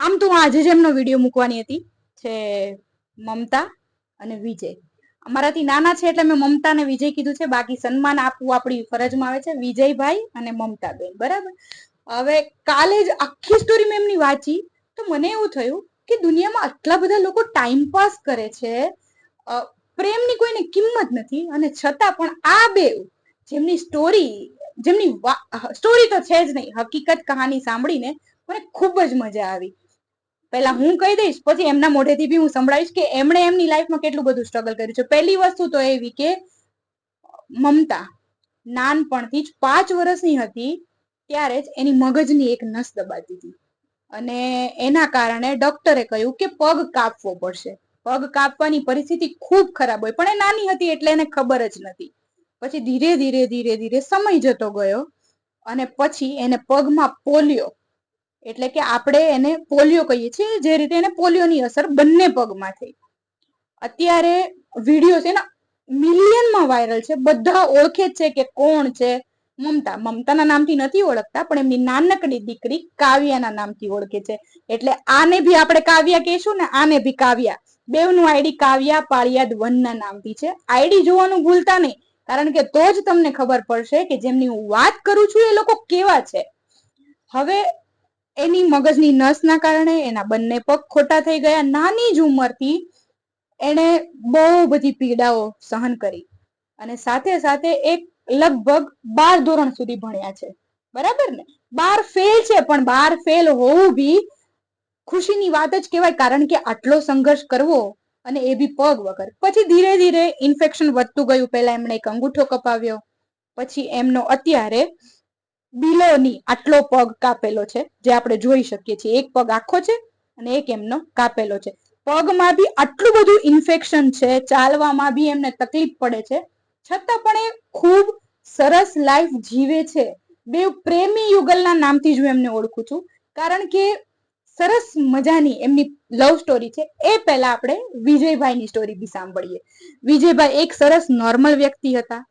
આમ, તો આજે જ એમનો વીડિયો મૂકવાની હતી છે મમતા અને વિજય. અમારાથી નાના છે એટલે મેં મમતા અને વિજય કીધું છે, બાકી સન્માન આપવું આપણી ફરજમાં આવે છે, વિજયભાઈ અને મમતાબેન, બરાબર? હવે કાલે જ આખી સ્ટોરી મેં એમની વાંચી, તો મને એવું થયું કે દુનિયામાં આટલા બધા લોકો ટાઈમ પાસ કરે છે પ્રેમની કોઈને કિંમત નથી, અને છતાં પણ આ બે જેમની સ્ટોરી જેમની સ્ટોરી તો છે જ નહીં. હકીકત કહાની સાંભળીને મને ખૂબ જ મજા આવી. પહેલા હું કહી દઈશ, પછી એમના મોઢેથી બી હું સંભળાવીશ કે એમણે એમની લાઈફમાં કેટલું બધું સ્ટ્રગલ કર્યું છે. પહેલી વસ્તુ તો એવી કે, મમતા નાનપણથી જ પાંચ વર્ષની હતી, ત્યારે જ એની મગજની એક નસ દબાતી હતી. અને એના કારણે ડોક્ટરે કહ્યું કે પગ કાપવો પડશે. પગ કાપવાની પરિસ્થિતિ ખૂબ ખરાબ હોય. પણ એ નાની હતી એટલે એને ખબર જ નથી. પછી ધીરે ધીરે ધીરે ધીરે સમય જતો ગયો અને પછી એને પગમાં પોલિયો એટલે કે આપણે એને પોલિયો કહીએ છીએ, જે રીતે એને પોલિયોની અસર બંને પગમાં થઈ. અત્યારે વીડિયો છે ને મિલિયનમાં વાયરલ છે. બધા ઓળખે છે કે કોણ છે. મમતા, મમતાના નામથી નથી ઓળખતા, પણ એમની નાનકડી દીકરી કાવ્યાના નામથી ઓળખે છે. એટલે આને ભી આપણે કાવ્યા કહેશું ને આને ભી કાવ્યા. બેવનું આઈડી કાવ્યા પાળિયાદ વનના નામથી છે. આઈડી જોવાનું ભૂલતા નહીં. કારણ કે તો જ તમને ખબર પડશે કે જેમની હું વાત કરું છું એ લોકો કેવા છે. હવે એની મગજની નસના કારણે એના બંને પગ ખોટા થઈ ગયા. નાની જ ઉંમરથી એણે બહુ બધી પીડાઓ સહન કરી અને સાથે સાથે એક લગભગ બાર ધોરણ સુધી ભણ્યા છે. બરાબર ને? બાર ફેલ છે, પણ બાર ફેલ હોવું બી ખુશીની વાત જ કહેવાય. કારણ કે આટલો સંઘર્ષ કરવો અને એ બી પગ વગર. પછી ધીરે ધીરે ઇન્ફેક્શન વધતું ગયું. પહેલા એમણે એક અંગૂઠો કપાવ્યો. પછી એમનો અત્યારે બિલોની આટલો પગ કાપેલો છે, જે આપણે જોઈ શકીએ છીએ. એક પગ આખો છે અને એક એમનો કાપેલો છે. પગમાં બી આટલું બધું ઇન્ફેક્શન છે, ચાલવામાં બી એમને તકલીફ પડે છે. છતાં પણ એ ખૂબ સરસ લાઈફ જીવે છે. બે પ્રેમી યુગલના નામથી જ હું એમને ઓળખું છું. કારણ કે સરસ મજાની એમની લવ સ્ટોરી છે. એ પહેલા આપણે વિજયભાઈની સ્ટોરી બી સાંભળીએ. વિજયભાઈ એક સરસ નોર્મલ વ્યક્તિ હતા.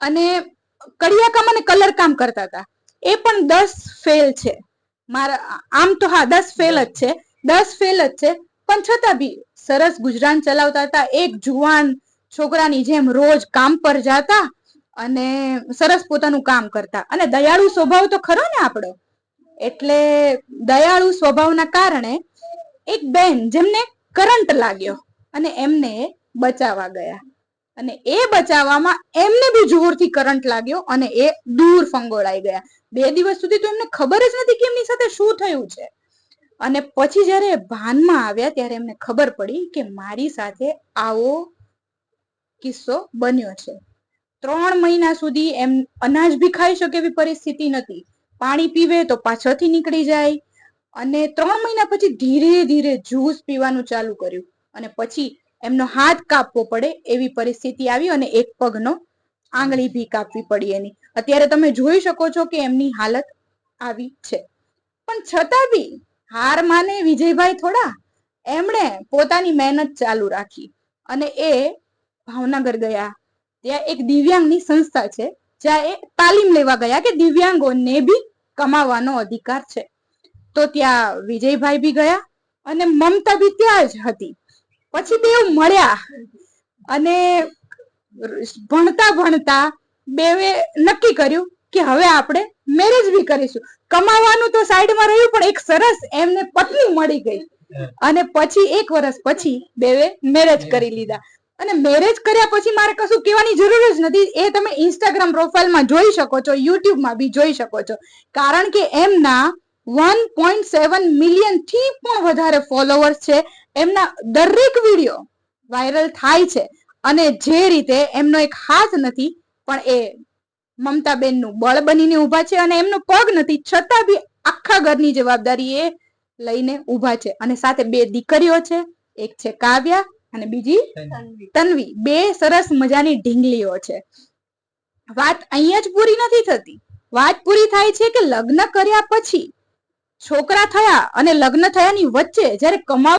અને કડિયા કામ અને કલર કામ કરતા હતા. એ પણ દસ ફેલ છે. મારા, આમ તો હા, દસ ફેલ જ છે. દસ ફેલ જ છે. પણ છતાં બી સરસ ગુજરાન ચલાવતા હતા. એક જુવાન છોકરાની જેમ રોજ કામ પર જાતા અને સરસ પોતાનું કામ કરતા. અને દયાળુ સ્વભાવ તો ખરો ને આપણો? એટલે દયાળુ સ્વભાવના કારણે એક બેન જેમને કરંટ લાગ્યો અને એમને બચાવવા ગયા. અને એ બચાવવામાં એમને બી જોરથી કરંટ લાગ્યો અને એ દૂર ફંગોળાઈ ગયા. બે દિવસ સુધી તો એમને ખબર જ નથી કે એમની સાથે શું થયું છે. અને પછી જ્યારે ભાનમાં આવ્યા ત્યારે એમને ખબર પડી કે મારી સાથે આવો કિસ્સો બન્યો છે. ત્રણ મહિના સુધી એમ અનાજ બી ખાઈ શકે એવી પરિસ્થિતિ નથી. પાણી પીવે તો પાછળથી નીકળી જાય. અને ત્રણ મહિના પછી ધીરે ધીરે જ્યુસ પીવાનું ચાલુ કર્યું. અને પછી એમનો હાથ કાપવો પડે એવી પરિસ્થિતિ આવી અને એક પગનો આંગળી ભી કાપવી પડી એની. અત્યારે તમે જોઈ શકો છો કે એમની હાલત આવી છે. પણ છતાં બી હાર માને વિજયભાઈ થોડા. એમણે પોતાની મહેનત ચાલુ રાખી. અને એ ભાવનગર ગયા. ત્યાં એક દિવ્યાંગની સંસ્થા છે. જ્યાં એ તાલીમ લેવા ગયા કે દિવ્યાંગોને બી કમાવાનો અધિકાર છે. તો ત્યાં વિજયભાઈ બી ગયા અને મમતા બી ત્યાં જ હતી. પછી તેઓ મળ્યા અને ભણતા ભણતા બેવે નક્કી કર્યું કે હવે આપણે મેરેજ બી કરીશું. કમાવાનું તો સાઈડમાં રહ્યું પણ એક સરસ એમને પત્ની મળી ગઈ. અને પછી એક વર્ષ પછી બેવે મેરેજ કરી લીધા. અને મેરેજ કર્યા પછી મારે કશું કહેવાની જરૂર જ નથી. એ તમે ઇન્સ્ટાગ્રામ પ્રોફાઇલમાં જોઈ શકો છો યુટ્યુબમાં બી જોઈ શકો છો. કારણ કે એમના વન પોઈન્ટ સેવન મિલિયનથી પણ વધારે ફોલોવર્સ છે. એમના દરેક વીડિયો વાયરલ થાય છે. અને જે રીતે એમનો એક હાથ નથી, પણ એ મમતાબેનનું બળ બનીને ઊભા છે અને એમનો પગ નથી, છતાં બી આખા ઘરની જવાબદારી એ લઈને ઊભા છે. અને સાથે બે દીકરીઓ છે. એક છે કાવ્યા અને બીજી તન્વી. બે સરસ મજાની ઢીંગલીઓ છે. વાત અહીંયા જ પૂરી નથી થતી. વાત પૂરી થાય છે કે લગ્ન કર્યા પછી. છોકરા થયા અને લગ્ન થયાની વચ્ચે જ્યારે કમાવા